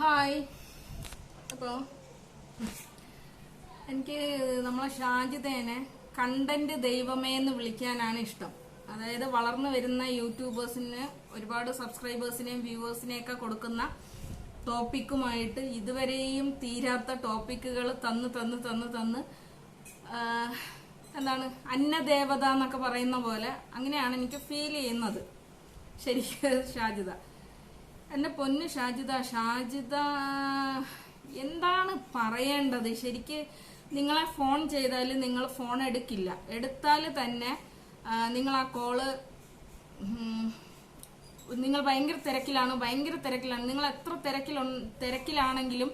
Hi. അപ്പോൾ എനിക്ക് നമ്മളെ ഷാജിദേനെ കണ്ടന്റ് ദൈവമേ എന്ന് വിളിക്കാനാണ് ഇഷ്ടം. അതായത് വളർന്നു വരുന്ന യൂട്യൂബേഴ്സിന് ഒരുപാട് സബ്സ്ക്രൈബേഴ്സിനെയും വ്യൂവേഴ്സിനെയൊക്കെ കൊടുക്കുന്ന ടോപ്പിക്കുമായിട്ട് ഇതുവരെയും തീരാത്ത ടോപ്പിക്കുകൾ തന്ന് തന്ന് തന്ന് തന്ന് എന്താണ് അന്നദേവത എന്നൊക്കെ പറയുന്ന പോലെ അങ്ങനെയാണ് എനിക്ക് ഫീൽ ചെയ്യുന്നത്. ശരിക്കും ഷാജിദ എന്റെ പൊന്ന് ഷാജിദ ഷാജിദ എന്താണ് പറയേണ്ടത്? ശരിക്ക് നിങ്ങളെ ഫോൺ ചെയ്താൽ നിങ്ങൾ ഫോൺ എടുക്കില്ല. എടുത്താൽ തന്നെ നിങ്ങൾ ആ കോൾ നിങ്ങൾ ഭയങ്കര തിരക്കിലാണ് ഭയങ്കര തിരക്കിലാണ്. നിങ്ങൾ എത്ര തിരക്കിൽ തിരക്കിലാണെങ്കിലും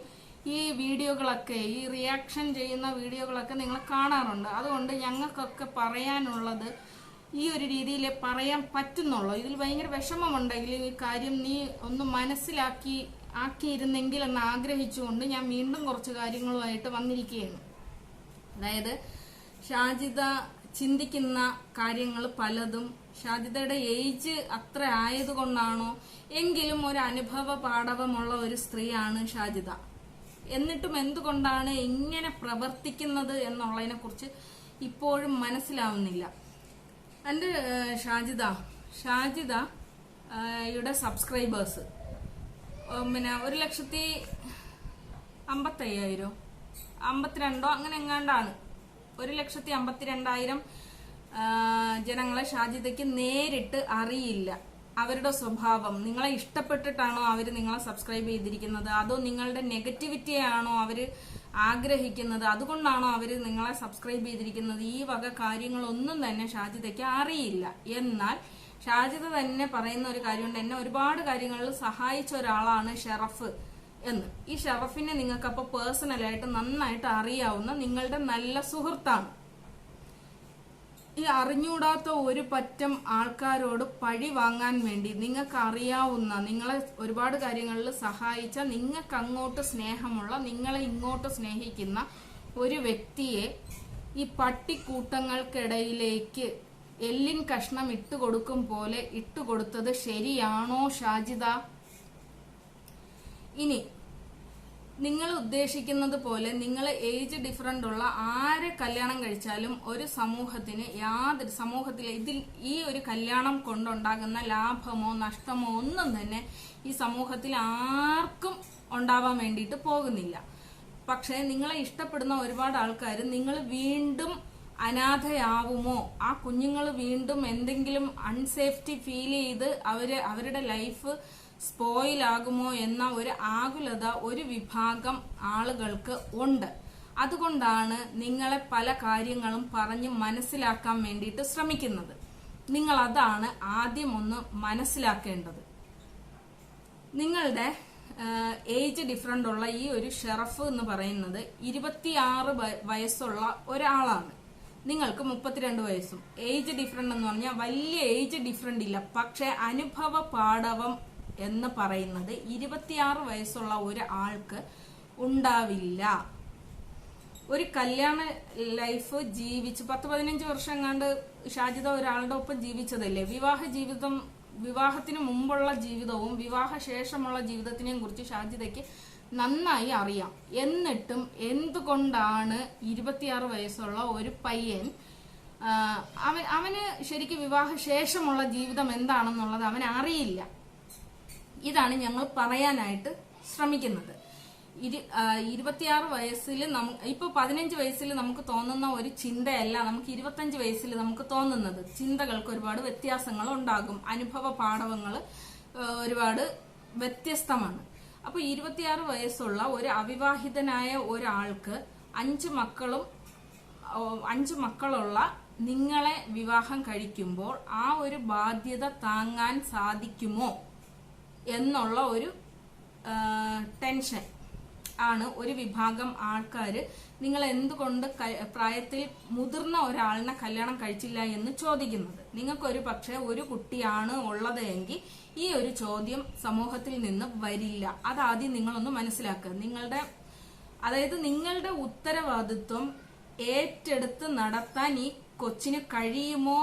ഈ വീഡിയോകളൊക്കെ ഈ റിയാക്ഷൻ ചെയ്യുന്ന വീഡിയോകളൊക്കെ നിങ്ങൾ കാണാറുണ്ട്. അതുകൊണ്ട് ഞങ്ങൾക്കൊക്കെ പറയാനുള്ളത് ഈ ഒരു രീതിയിൽ പറയാൻ പറ്റുന്നുള്ളൂ. ഇതിൽ ഭയങ്കര വിഷമമുണ്ടെങ്കിൽ ഈ കാര്യം നീ ഒന്ന് മനസ്സിലാക്കി ആക്കിയിരുന്നെങ്കിൽ എന്ന് ആഗ്രഹിച്ചുകൊണ്ട് ഞാൻ വീണ്ടും കുറച്ച് കാര്യങ്ങളുമായിട്ട് വന്നിരിക്കുകയാണ്. അതായത് ഷാജിദ ചിന്തിക്കുന്ന കാര്യങ്ങൾ പലതും ഷാജിദയുടെ ഏജ് അത്ര ആയതുകൊണ്ടാണോ എങ്കിലും ഒരു അനുഭവ പാഠവമുള്ള ഒരു സ്ത്രീയാണ് ഷാജിദ. എന്നിട്ടും എന്തുകൊണ്ടാണ് ഇങ്ങനെ പ്രവർത്തിക്കുന്നത് എന്നുള്ളതിനെ കുറിച്ച് ഇപ്പോഴും മനസ്സിലാവുന്നില്ല. എന്റെ ഷാജിത ഷാജിദ യുടെ സബ്സ്ക്രൈബേഴ്സ് പിന്നെ ഒരു ലക്ഷത്തി അമ്പത്തയ്യായിരം അമ്പത്തിരണ്ടോ അങ്ങനെ എങ്ങാണ്ടാണ്. ഒരു ലക്ഷത്തി അമ്പത്തിരണ്ടായിരം ജനങ്ങളെ ഷാജിദയ്ക്ക് നേരിട്ട് അറിയില്ല. അവരുടെ സ്വഭാവം നിങ്ങളെ ഇഷ്ടപ്പെട്ടിട്ടാണോ അവർ നിങ്ങളെ സബ്സ്ക്രൈബ് ചെയ്തിരിക്കുന്നത്? അതോ നിങ്ങളുടെ നെഗറ്റിവിറ്റിയാണോ അവർ ആഗ്രഹിക്കുന്നത്. അതുകൊണ്ടാണോ അവർ നിങ്ങളെ സബ്സ്ക്രൈബ് ചെയ്തിരിക്കുന്നത്? ഈ വക കാര്യങ്ങളൊന്നും തന്നെ ഷാജിതയ്ക്ക് അറിയില്ല. എന്നാൽ ഷാജിത തന്നെ പറയുന്ന ഒരു കാര്യമുണ്ട്. എന്നെ ഒരുപാട് കാര്യങ്ങളിൽ സഹായിച്ച ഒരാളാണ് ഷെറഫ് എന്ന്. ഈ ഷെറഫിനെ നിങ്ങൾക്ക് അപ്പൊ പേഴ്സണലായിട്ട് നന്നായിട്ട് അറിയാവുന്ന നിങ്ങളുടെ നല്ല സുഹൃത്താണ്. ഈ അറിഞ്ഞുകൂടാത്ത ഒരു പറ്റം ആൾക്കാരോട് പഴി വാങ്ങാൻ വേണ്ടി നിങ്ങൾക്ക് അറിയാവുന്ന നിങ്ങളെ ഒരുപാട് കാര്യങ്ങളിൽ സഹായിച്ച നിങ്ങൾക്ക് അങ്ങോട്ട് സ്നേഹമുള്ള നിങ്ങളെ ഇങ്ങോട്ട് സ്നേഹിക്കുന്ന ഒരു വ്യക്തിയെ ഈ പട്ടിക്കൂട്ടങ്ങൾക്കിടയിലേക്ക് എല്ലിൻ കഷ്ണം ഇട്ടുകൊടുക്കും പോലെ ഇട്ടുകൊടുത്തത് ശരിയാണോ ഷാജിദ? ഇനി നിങ്ങൾ ഉദ്ദേശിക്കുന്നത് പോലെ നിങ്ങൾ ഏജ് ഡിഫറന്റ് ഉള്ള ആരെ കല്യാണം കഴിച്ചാലും ഒരു സമൂഹത്തിന് യാതൊരു സമൂഹത്തിൽ ഇതിൽ ഈ ഒരു കല്യാണം കൊണ്ടുണ്ടാകുന്ന ലാഭമോ നഷ്ടമോ ഒന്നും തന്നെ ഈ സമൂഹത്തിൽ ആർക്കും ഉണ്ടാവാൻ വേണ്ടിയിട്ട് പോകുന്നില്ല. പക്ഷേ നിങ്ങളെ ഇഷ്ടപ്പെടുന്ന ഒരുപാട് ആൾക്കാർ നിങ്ങൾ വീണ്ടും അനാഥയാവുമോ? ആ കുഞ്ഞുങ്ങൾ വീണ്ടും എന്തെങ്കിലും അൺസേഫ്റ്റി ഫീൽ ചെയ്ത് അവർ അവരുടെ ലൈഫ് സ്പോയിൽ ആകുമോ എന്ന ഒരു ആകുലത ഒരു വിഭാഗം ആളുകൾക്ക് ഉണ്ട്. അതുകൊണ്ടാണ് നിങ്ങളെ പല കാര്യങ്ങളും പറഞ്ഞ് മനസ്സിലാക്കാൻ വേണ്ടിയിട്ട് ശ്രമിക്കുന്നത്. നിങ്ങൾ അതാണ് ആദ്യം ഒന്ന് മനസ്സിലാക്കേണ്ടത്. നിങ്ങളുടെ ഏജ് ഡിഫറന്റ് ഉള്ള ഈ ഒരു ഷെറഫ് എന്ന് പറയുന്നത് ഇരുപത്തിയാറ് വയ- വയസ്സുള്ള ഒരാളാണ്. നിങ്ങൾക്ക് മുപ്പത്തിരണ്ട് വയസ്സും. ഏജ് ഡിഫറന്റ് എന്ന് പറഞ്ഞാൽ വലിയ ഏജ് ഡിഫറന്റ് ഇല്ല. പക്ഷേ അനുഭവ പാടവം എന്ന് പറയുന്നത് ഇരുപത്തിയാറ് വയസ്സുള്ള ഒരു ആൾക്ക് ഉണ്ടാവില്ല. ഒരു കല്യാണ ലൈഫ് ജീവിച്ച് പത്ത് പതിനഞ്ച് വർഷം എങ്ങാണ്ട് ഷാജിത ഒരാളുടെ ഒപ്പം ജീവിച്ചതല്ലേ? വിവാഹ ജീവിതം വിവാഹത്തിന് മുമ്പുള്ള ജീവിതവും വിവാഹ ശേഷമുള്ള ജീവിതത്തിനെയും കുറിച്ച് ഷാജിതയ്ക്ക് നന്നായി അറിയാം. എന്നിട്ടും എന്തുകൊണ്ടാണ് ഇരുപത്തിയാറ് വയസ്സുള്ള ഒരു പയ്യൻ അവൻ അവന് ശരിക്കും വിവാഹ ശേഷമുള്ള ജീവിതം എന്താണെന്നുള്ളത് അവൻ അറിയില്ല ഇതാണ് ഞങ്ങൾ പറയാനായിട്ട് ശ്രമിക്കുന്നത്. ഇരു ഇരുപത്തിയാറ് വയസ്സിൽ നമു ഇപ്പൊ പതിനഞ്ച് വയസ്സിൽ നമുക്ക് തോന്നുന്ന ഒരു ചിന്തയല്ല നമുക്ക് ഇരുപത്തഞ്ച് വയസ്സിൽ നമുക്ക് തോന്നുന്നത്. ചിന്തകൾക്ക് ഒരുപാട് വ്യത്യാസങ്ങൾ ഉണ്ടാകും. അനുഭവ പാഠവങ്ങൾ ഒരുപാട് വ്യത്യസ്തമാണ്. അപ്പോൾ ഇരുപത്തിയാറ് വയസ്സുള്ള ഒരു അവിവാഹിതനായ ഒരാൾക്ക് അഞ്ച് മക്കളും അഞ്ച് മക്കളുള്ള നിങ്ങളെ വിവാഹം കഴിക്കുമ്പോൾ ആ ഒരു ബാധ്യത താങ്ങാൻ സാധിക്കുമോ? എന്നുള്ള ഒരു ടെൻഷൻ ആണ് ഒരു വിഭാഗം ആൾക്കാർ നിങ്ങൾ എന്തുകൊണ്ട് പ്രായത്തിൽ മുതിർന്ന ഒരാളിനെ കല്യാണം കഴിച്ചില്ല എന്ന് ചോദിക്കുന്നത്. നിങ്ങൾക്കൊരു പക്ഷേ ഒരു കുട്ടിയാണ് ഉള്ളത് എങ്കിൽ ഈ ഒരു ചോദ്യം സമൂഹത്തിൽ നിന്ന് വരില്ല. അതാദ്യം നിങ്ങളൊന്ന് മനസ്സിലാക്കുക. നിങ്ങളുടെ അതായത് നിങ്ങളുടെ ഉത്തരവാദിത്വം ഏറ്റെടുത്ത് നടത്താൻ ഈ കൊച്ചിന് കഴിയുമോ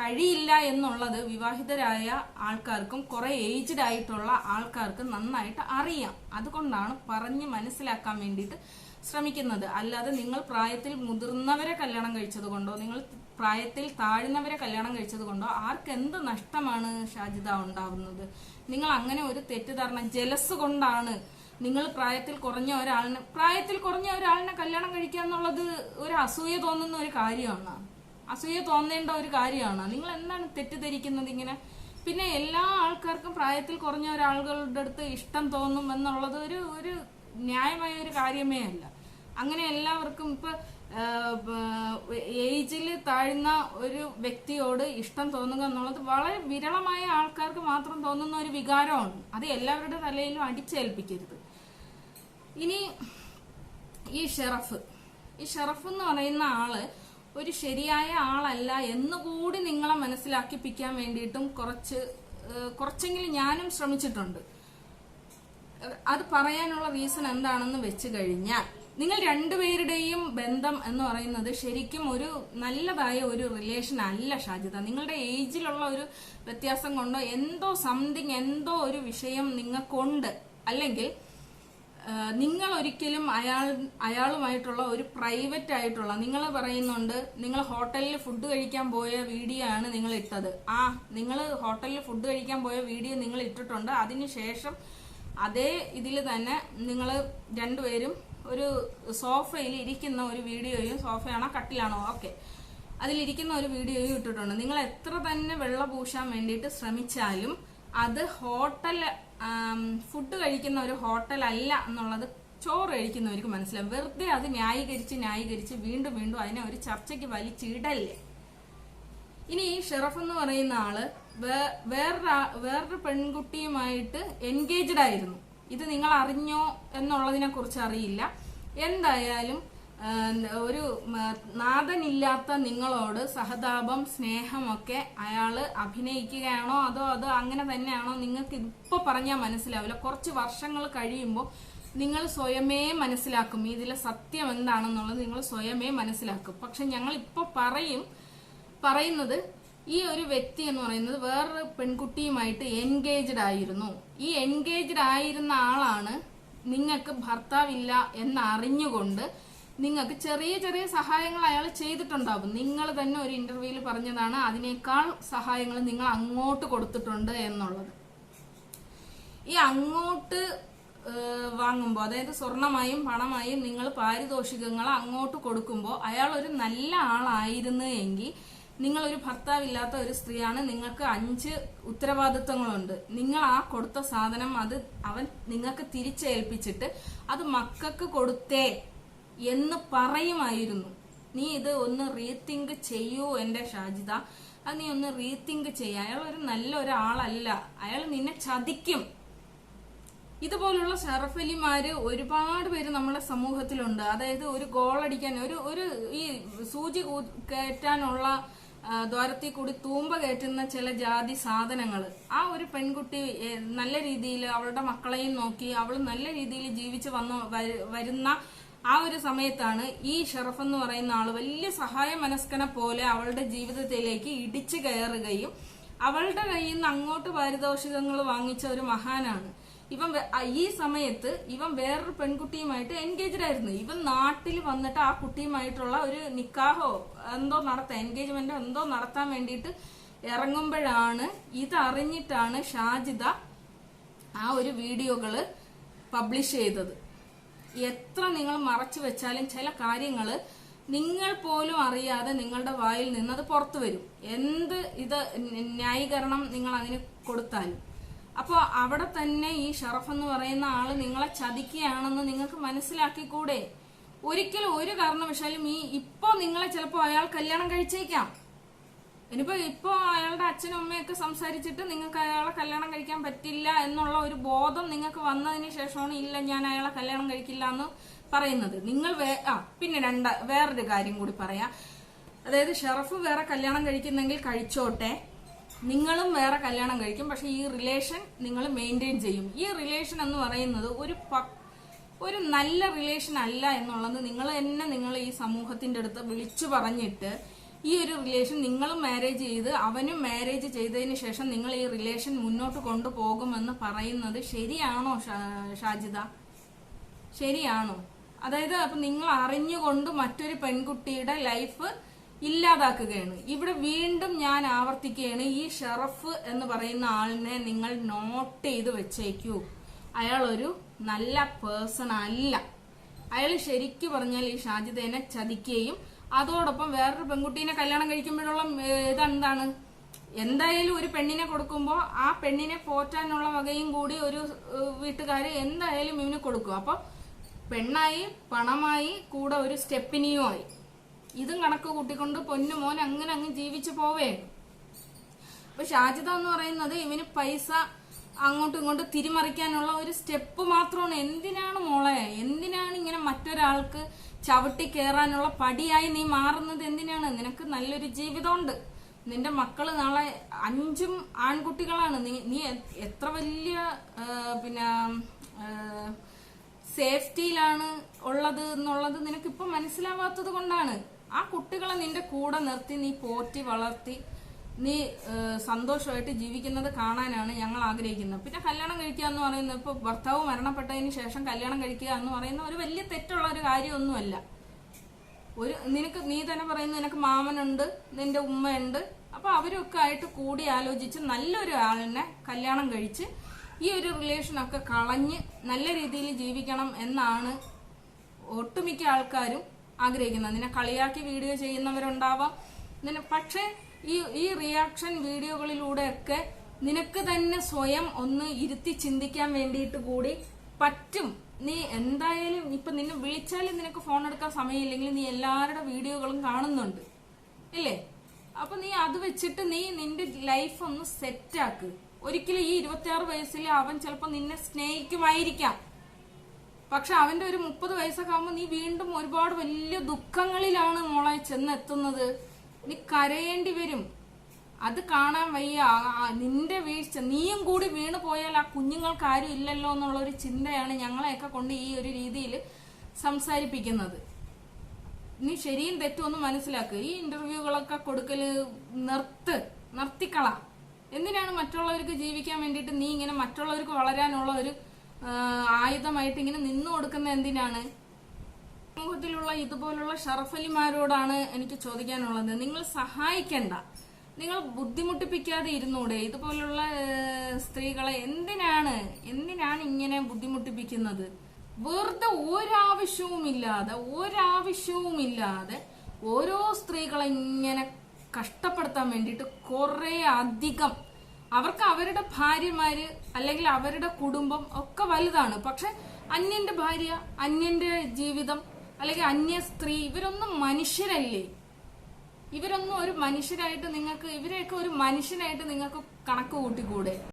കഴിയില്ല എന്നുള്ളത് വിവാഹിതരായ ആൾക്കാർക്കും കുറെ ഏജ്ഡ് ആയിട്ടുള്ള ആൾക്കാർക്ക് നന്നായിട്ട് അറിയാം. അതുകൊണ്ടാണ് പറഞ്ഞ് മനസ്സിലാക്കാൻ വേണ്ടിയിട്ട് ശ്രമിക്കുന്നത്. അല്ലാതെ നിങ്ങൾ പ്രായത്തിൽ മുതിർന്നവരെ കല്യാണം കഴിച്ചത് കൊണ്ടോ നിങ്ങൾ പ്രായത്തിൽ താഴ്ന്നവരെ കല്യാണം കഴിച്ചത് കൊണ്ടോ ആർക്കെന്ത് നഷ്ടമാണ് ഷാജിത ഉണ്ടാവുന്നത്? നിങ്ങൾ അങ്ങനെ ഒരു തെറ്റിദ്ധാരണ ജലസ് കൊണ്ടാണ് നിങ്ങൾ പ്രായത്തിൽ കുറഞ്ഞ ഒരാളിനെ പ്രായത്തിൽ കുറഞ്ഞ ഒരാളിനെ കല്യാണം കഴിക്കുക എന്നുള്ളത് ഒരു അസൂയ തോന്നുന്ന ഒരു കാര്യമാണ്. അസൂയ തോന്നേണ്ട ഒരു കാര്യമാണ്. നിങ്ങൾ എന്താണ് തെറ്റിദ്ധരിക്കുന്നത് ഇങ്ങനെ? പിന്നെ എല്ലാ ആൾക്കാർക്കും പ്രായത്തിൽ കുറഞ്ഞ ഒരാളുകളുടെ അടുത്ത് ഇഷ്ടം തോന്നും എന്നുള്ളത് ഒരു ഒരു ന്യായമായ ഒരു കാര്യമേ അല്ല. അങ്ങനെ എല്ലാവർക്കും ഇപ്പൊ ഏജിൽ താഴ്ന്ന ഒരു വ്യക്തിയോട് ഇഷ്ടം തോന്നുക എന്നുള്ളത് വളരെ വിരളമായ ആൾക്കാർക്ക് മാത്രം തോന്നുന്ന ഒരു വികാരമാണ്. അത് എല്ലാവരുടെ തലയിലും അടിച്ചേൽപ്പിക്കരുത്. ഇനി ഈ ഷെറഫ്. ഈ ഷെറഫ് എന്ന് പറയുന്ന ആൾ ഒരു ശരിയായ ആളല്ല എന്നുകൂടി നിങ്ങളെ മനസ്സിലാക്കിപ്പിക്കാൻ വേണ്ടിയിട്ടും കുറച്ച് കുറച്ചെങ്കിലും ഞാനും ശ്രമിച്ചിട്ടുണ്ട്. അത് പറയാനുള്ള റീസൺ എന്താണെന്ന് വെച്ച് കഴിഞ്ഞാൽ നിങ്ങൾ രണ്ടുപേരുടെയും ബന്ധം എന്ന് പറയുന്നത് ശരിക്കും ഒരു നല്ലതായ ഒരു റിലേഷൻ അല്ല ഷാജിത. നിങ്ങളുടെ ഏജിലുള്ള ഒരു വ്യത്യാസം കൊണ്ടോ എന്തോ സംതിങ് എന്തോ ഒരു വിഷയം നിങ്ങൾക്കുണ്ട്. അല്ലെങ്കിൽ നിങ്ങൾ ഒരിക്കലും അയാൾ അയാളുമായിട്ടുള്ള ഒരു പ്രൈവറ്റ് ആയിട്ടുള്ള നിങ്ങൾ പറയുന്നുണ്ട് നിങ്ങൾ ഹോട്ടലിൽ ഫുഡ് കഴിക്കാൻ പോയ വീഡിയോ ആണ് നിങ്ങൾ ഇട്ടത് ആ നിങ്ങൾ ഹോട്ടലിൽ ഫുഡ് കഴിക്കാൻ പോയ വീഡിയോ നിങ്ങൾ ഇട്ടിട്ടുണ്ട് അതിനുശേഷം അതേ ഇതിൽ തന്നെ നിങ്ങൾ രണ്ടുപേരും ഒരു സോഫയിൽ ഇരിക്കുന്ന ഒരു വീഡിയോയും സോഫയാണോ കട്ടിലാണോ? ഓക്കെ. അതിലിരിക്കുന്ന ഒരു വീഡിയോയും ഇട്ടിട്ടുണ്ട്. നിങ്ങൾ എത്ര തന്നെ വെള്ള പൂശാൻ വേണ്ടിയിട്ട് ശ്രമിച്ചാലും അത് ഹോട്ടൽ ഫുഡ് കഴിക്കുന്ന ഒരു ഹോട്ടൽ അല്ല എന്നുള്ളത് ചോറ് കഴിക്കുന്നവർക്ക് മനസ്സിലാവും. വെറുതെ അത് ന്യായീകരിച്ച് ന്യായീകരിച്ച് വീണ്ടും വീണ്ടും അതിനെ ഒരു ചർച്ചയ്ക്ക് വലിച്ചിടല്ലേ? ഇനി ഈ ഷെറഫ് എന്ന് പറയുന്ന ആൾ വേറൊരു വേറൊരു പെൺകുട്ടിയുമായിട്ട് എൻഗേജ്ഡ് ആയിരുന്നു. ഇത് നിങ്ങൾ അറിഞ്ഞോ എന്നുള്ളതിനെ കുറിച്ച് അറിയില്ല. എന്തായാലും ഒരു നാഥനില്ലാത്ത നിങ്ങളോട് സഹതാപം സ്നേഹമൊക്കെ അയാൾ അഭിനയിക്കുകയാണോ അതോ അത് അങ്ങനെ തന്നെയാണോ നിങ്ങൾക്ക് ഇപ്പൊ പറഞ്ഞാൽ മനസ്സിലാവില്ല. കുറച്ച് വർഷങ്ങൾ കഴിയുമ്പോൾ നിങ്ങൾ സ്വയമേ മനസ്സിലാക്കും ഇതിലെ സത്യം എന്താണെന്നുള്ളത് നിങ്ങൾ സ്വയമേ മനസ്സിലാക്കും. പക്ഷെ ഞങ്ങൾ ഇപ്പൊ പറയും പറയുന്നത് ഈ ഒരു വ്യക്തി എന്ന് പറയുന്നത് വേറൊരു പെൺകുട്ടിയുമായിട്ട് എൻഗേജ്ഡ് ആയിരുന്നു. ഈ എൻഗേജ്ഡ് ആയിരുന്ന ആളാണ് നിങ്ങൾക്ക് ഭർത്താവില്ല എന്ന് അറിഞ്ഞുകൊണ്ട് നിങ്ങൾക്ക് ചെറിയ ചെറിയ സഹായങ്ങൾ അയാൾ ചെയ്തിട്ടുണ്ടാവും. നിങ്ങൾ തന്നെ ഒരു ഇന്റർവ്യൂവിൽ പറഞ്ഞതാണ് അതിനേക്കാൾ സഹായങ്ങൾ നിങ്ങൾ അങ്ങോട്ട് കൊടുത്തിട്ടുണ്ട് എന്നുള്ളത്. ഈ അങ്ങോട്ട് വാങ്ങുമ്പോൾ അതായത് സ്വർണമായും പണമായും നിങ്ങൾ പാരിതോഷികങ്ങൾ അങ്ങോട്ട് കൊടുക്കുമ്പോൾ അയാൾ ഒരു നല്ല ആളായിരുന്നു എങ്കിൽ നിങ്ങൾ ഒരു ഭർത്താവില്ലാത്ത ഒരു സ്ത്രീയാണ്. നിങ്ങൾക്ക് അഞ്ച് ഉത്തരവാദിത്വങ്ങളുണ്ട്. നിങ്ങൾ ആ കൊടുത്ത സാധനം അത് അവൻ നിങ്ങൾക്ക് തിരിച്ചേൽപ്പിച്ചിട്ട് അത് മക്കൾക്ക് കൊടുത്തേ എന്ന് പറയുമായിരുന്നു. നീ ഇത് ഒന്ന് റീതിങ്ക് ചെയ്യൂ എന്റെ ഷാജിദ. അത് നീ ഒന്ന് റീതിങ്ക് ചെയ്യ. അയാൾ ഒരു നല്ല ഒരാളല്ല. അയാൾ നിന്നെ ചതിക്കും. ഇതുപോലുള്ള ഷറഫലിമാര് ഒരുപാട് പേര് നമ്മുടെ സമൂഹത്തിലുണ്ട്. അതായത് ഒരു ഗോളടിക്കാൻ ഒരു ഒരു ഈ സൂചി കയറ്റാനുള്ള ദ്വാരത്തിൽ കൂടി തൂമ്പ കയറ്റുന്ന ചില ജാതി സാധനങ്ങൾ ആ ഒരു പെൺകുട്ടി നല്ല രീതിയിൽ അവളുടെ മക്കളെയും നോക്കി അവൾ നല്ല രീതിയിൽ ജീവിച്ച് വന്ന വരുന്ന ആ ഒരു സമയത്താണ് ഈ ഷെറഫ് എന്ന് പറയുന്ന ആൾ വലിയ സഹായ മനസ്കനെ പോലെ അവളുടെ ജീവിതത്തിലേക്ക് ഇടിച്ചു കയറുകയും അവളുടെ കയ്യിൽ നിന്ന് അങ്ങോട്ട് പാരിതോഷികങ്ങൾ വാങ്ങിച്ച ഒരു മഹാനാണ്. ഇവൻ ഈ സമയത്ത് ഇവൻ വേറൊരു പെൺകുട്ടിയുമായിട്ട് എൻഗേജ്ഡ് ആയിരുന്നു. ഇവൻ നാട്ടിൽ വന്നിട്ട് ആ കുട്ടിയുമായിട്ടുള്ള ഒരു നിക്കാഹോ എന്തോ നടത്താൻ എൻഗേജ്മെന്റോ എന്തോ നടത്താൻ വേണ്ടിയിട്ട് ഇറങ്ങുമ്പോഴാണ് ഇതറിഞ്ഞിട്ടാണ് ഷാജിദ ആ ഒരു വീഡിയോകൾ പബ്ലിഷ് ചെയ്തത്. എത്ര നിങ്ങൾ മറച്ചു വെച്ചാലും ചില കാര്യങ്ങൾ നിങ്ങൾ പോലും അറിയാതെ നിങ്ങളുടെ വായിൽ നിന്ന് അത് പുറത്തു വരും. എന്ത് ഇത് ന്യായീകരണം നിങ്ങൾ അതിന് കൊടുത്താലും. അപ്പോൾ അവിടെ തന്നെ ഈ ഷറഫ് എന്ന് പറയുന്ന ആൾ നിങ്ങളെ ചതിക്കുകയാണെന്ന് നിങ്ങൾക്ക് മനസ്സിലാക്കിക്കൂടെ? ഒരിക്കലും ഒരു കാരണവശാലും ഈ ഇപ്പോൾ നിങ്ങളെ ചിലപ്പോൾ അയാൾ കല്യാണം കഴിച്ചേക്കാം. ഇനിയിപ്പോ ഇപ്പോ അയാളുടെ അച്ഛനും അമ്മയൊക്കെ സംസാരിച്ചിട്ട് നിങ്ങൾക്ക് അയാളെ കല്യാണം കഴിക്കാൻ പറ്റില്ല എന്നുള്ള ഒരു ബോധം നിങ്ങൾക്ക് വന്നതിന് ശേഷമാണ് ഇല്ല ഞാൻ അയാളെ കല്യാണം കഴിക്കില്ല എന്ന് പറയുന്നത്. നിങ്ങൾ ആ പിന്നെ രണ്ട വേറൊരു കാര്യം കൂടി പറയാം. അതായത് ഷെറഫ് വേറെ കല്യാണം കഴിക്കുന്നെങ്കിൽ കഴിച്ചോട്ടെ. നിങ്ങളും വേറെ കല്യാണം കഴിക്കും. പക്ഷെ ഈ റിലേഷൻ നിങ്ങൾ മെയിന്റെയിൻ ചെയ്യും. ഈ റിലേഷൻ എന്ന് പറയുന്നത് ഒരു ഒരു നല്ല റിലേഷൻ അല്ല എന്നുള്ളത് നിങ്ങൾ തന്നെ നിങ്ങൾ ഈ സമൂഹത്തിന്റെ അടുത്ത് വിളിച്ചു പറഞ്ഞിട്ട് ഈ ഒരു റിലേഷൻ നിങ്ങളും മാരേജ് ചെയ്ത് അവനും മാരേജ് ചെയ്തതിന് ശേഷം നിങ്ങൾ ഈ റിലേഷൻ മുന്നോട്ട് കൊണ്ടുപോകുമെന്ന് പറയുന്നത് ശരിയാണോ ഷാജിദ? ശരിയാണോ? അതായത് അപ്പൊ നിങ്ങൾ അറിഞ്ഞുകൊണ്ട് മറ്റൊരു പെൺകുട്ടിയുടെ ലൈഫ് ഇല്ലാതാക്കുകയാണ്. ഇവിടെ വീണ്ടും ഞാൻ ആവർത്തിക്കുകയാണ് ഈ ഷെറഫ് എന്ന് പറയുന്ന ആളിനെ നിങ്ങൾ നോട്ട് ചെയ്ത് വെച്ചേക്കൂ. അയാൾ ഒരു നല്ല പേഴ്സൺ അല്ല. അയാൾ ശരിക്കു പറഞ്ഞാൽ ഈ ഷാജിദേനെ ചതിക്കുകയും അതോടൊപ്പം വേറൊരു പെൺകുട്ടീനെ കല്യാണം കഴിക്കുമ്പോഴുള്ള ഇതെന്താണ്? എന്തായാലും ഒരു പെണ്ണിനെ കൊടുക്കുമ്പോൾ ആ പെണ്ണിനെ പോറ്റാനുള്ള വകയും കൂടി ഒരു വീട്ടുകാർ എന്തായാലും ഇവന് കൊടുക്കും. അപ്പോൾ പെണ്ണായി പണമായി കൂടെ ഒരു സ്റ്റെപ്പിനിയും ആയി. ഇതും കണക്ക് കൂട്ടിക്കൊണ്ട് പൊന്നു മോൻ അങ്ങനെ അങ്ങ് ജീവിച്ചു പോവേ. അപ്പൊ ഷാജിത എന്ന് പറയുന്നത് ഇവന് പൈസ അങ്ങോട്ടും ഇങ്ങോട്ടും തിരിമറിക്കാനുള്ള ഒരു സ്റ്റെപ്പ് മാത്രമാണ്. എന്തിനാണ് മോളെ? എന്തിനാണ് ഇങ്ങനെ മറ്റൊരാൾക്ക് ചവിട്ടി കയറാനുള്ള പടിയായി നീ മാറുന്നത്? എന്തിനാണ്? നിനക്ക് നല്ലൊരു ജീവിതമുണ്ട്. നിന്റെ മക്കൾ നാളെ അഞ്ചും ആൺകുട്ടികളാണ്. നീ നീ എത്ര വലിയ പിന്നെ സേഫ്റ്റിയിലാണ് ഉള്ളത് എന്നുള്ളത് നിനക്ക് ഇപ്പൊ മനസ്സിലാവാത്തത് കൊണ്ടാണ്. ആ കുട്ടികളെ നിന്റെ കൂടെ നിർത്തി നീ പോറ്റി വളർത്തി നീ സന്തോഷമായിട്ട് ജീവിക്കുന്നത് കാണാനാണ് ഞങ്ങൾ ആഗ്രഹിക്കുന്നത്. പിന്നെ കല്യാണം കഴിക്കുക എന്ന് പറയുന്നത് ഇപ്പൊ ഭർത്താവ് മരണപ്പെട്ടതിന് ശേഷം കല്യാണം കഴിക്കുക എന്ന് പറയുന്ന ഒരു വലിയ തെറ്റുള്ള ഒരു കാര്യമൊന്നുമല്ല. ഒരു നിനക്ക് നീ തന്നെ പറയുന്നത് നിനക്ക് മാമനുണ്ട് നിന്റെ ഉമ്മയുണ്ട്. അപ്പൊ അവരൊക്കെ ആയിട്ട് കൂടി ആലോചിച്ച് നല്ലൊരു ആളിനെ കല്യാണം കഴിച്ച് ഈ ഒരു റിലേഷനൊക്കെ കളഞ്ഞ് നല്ല രീതിയിൽ ജീവിക്കണം എന്നാണ് ഒട്ടുമിക്ക ആൾക്കാരും ആഗ്രഹിക്കുന്നത്. നിന്നെ കളിയാക്കി വീഡിയോ ചെയ്യുന്നവരുണ്ടാവാം. നിന്നെ പക്ഷേ ഈ ഈ റിയാക്ഷൻ വീഡിയോകളിലൂടെയൊക്കെ നിനക്ക് തന്നെ സ്വയം ഒന്ന് ഇരുത്തി ചിന്തിക്കാൻ വേണ്ടിയിട്ട് കൂടി പറ്റും. നീ എന്തായാലും ഇപ്പൊ നിന്നെ വിളിച്ചാലും നിനക്ക് ഫോൺ എടുക്കാൻ സമയമില്ലെങ്കിൽ നീ എല്ലാവരുടെ വീഡിയോകളും കാണുന്നുണ്ട്. ഇല്ലേ? അപ്പൊ നീ അത് വെച്ചിട്ട് നീ നിന്റെ ലൈഫ് ഒന്ന് സെറ്റാക്ക് ഒരിക്കലും ഈ ഇരുപത്തിയാറ് വയസ്സിൽ അവൻ ചിലപ്പോ നിന്നെ സ്നേഹിക്കുമായിരിക്കാം. പക്ഷെ അവന്റെ ഒരു മുപ്പത് വയസ്സൊക്കെ ആകുമ്പോൾ നീ വീണ്ടും ഒരുപാട് വലിയ ദുഃഖങ്ങളിലാണ് മോളെ ചെന്നെത്തുന്നത്. നീ കരയേണ്ടി വരും. അത് കാണാൻ വയ്യ. നിന്റെ വീഴ്ച. നീയും കൂടി വീണ് പോയാൽ ആ കുഞ്ഞുങ്ങൾക്ക് ആരും ഇല്ലല്ലോ എന്നുള്ള ഒരു ചിന്തയാണ് ഞങ്ങളെയൊക്കെ കൊണ്ട് ഈ ഒരു രീതിയിൽ സംസാരിപ്പിക്കുന്നത്. നീ ശരിയും തെറ്റും ഒന്ന് മനസ്സിലാക്കുക ഈ ഇന്റർവ്യൂകളൊക്കെ കൊടുക്കൽ നിർത്ത് നിർത്തിക്കള. എന്തിനാണ് മറ്റുള്ളവർക്ക് ജീവിക്കാൻ വേണ്ടിയിട്ട് നീ ഇങ്ങനെ മറ്റുള്ളവർക്ക് വളരാനുള്ള ഒരു ആയുധമായിട്ട് ഇങ്ങനെ നിന്നു കൊടുക്കുന്ന എന്തിനാണ്? സമൂഹത്തിലുള്ള ഇതുപോലുള്ള ഷറഫലിമാരോടാണ് എനിക്ക് ചോദിക്കാനുള്ളത്. നിങ്ങൾ സഹായിക്കണ്ട. നിങ്ങൾ ബുദ്ധിമുട്ടിപ്പിക്കാതെ ഇരുന്നൂടെ. ഇതുപോലുള്ള സ്ത്രീകളെ എന്തിനാണ് എന്തിനാണ് ഇങ്ങനെ ബുദ്ധിമുട്ടിപ്പിക്കുന്നത്? വെറുതെ ഒരാവശ്യവുമില്ലാതെ ഒരാവശ്യവുമില്ലാതെ ഓരോ സ്ത്രീകളെ ഇങ്ങനെ കഷ്ടപ്പെടുത്താൻ വേണ്ടിയിട്ട് കുറെ അധികം അവർക്ക് അവരുടെ ഭാര്യമാര് അല്ലെങ്കിൽ അവരുടെ കുടുംബം ഒക്കെ വലുതാണ്. പക്ഷെ അന്യന്റെ ഭാര്യ അന്യന്റെ ജീവിതം അല്ലെങ്കിൽ അന്യ സ്ത്രീ ഇവരൊന്നും മനുഷ്യരല്ലേ? ഇവരൊന്നും ഒരു മനുഷ്യരായിട്ട് നിങ്ങൾക്ക് ഇവരെയൊക്കെ ഒരു മനുഷ്യനായിട്ട് നിങ്ങൾക്ക് കണക്ക് കൂട്ടിക്കൂടെ?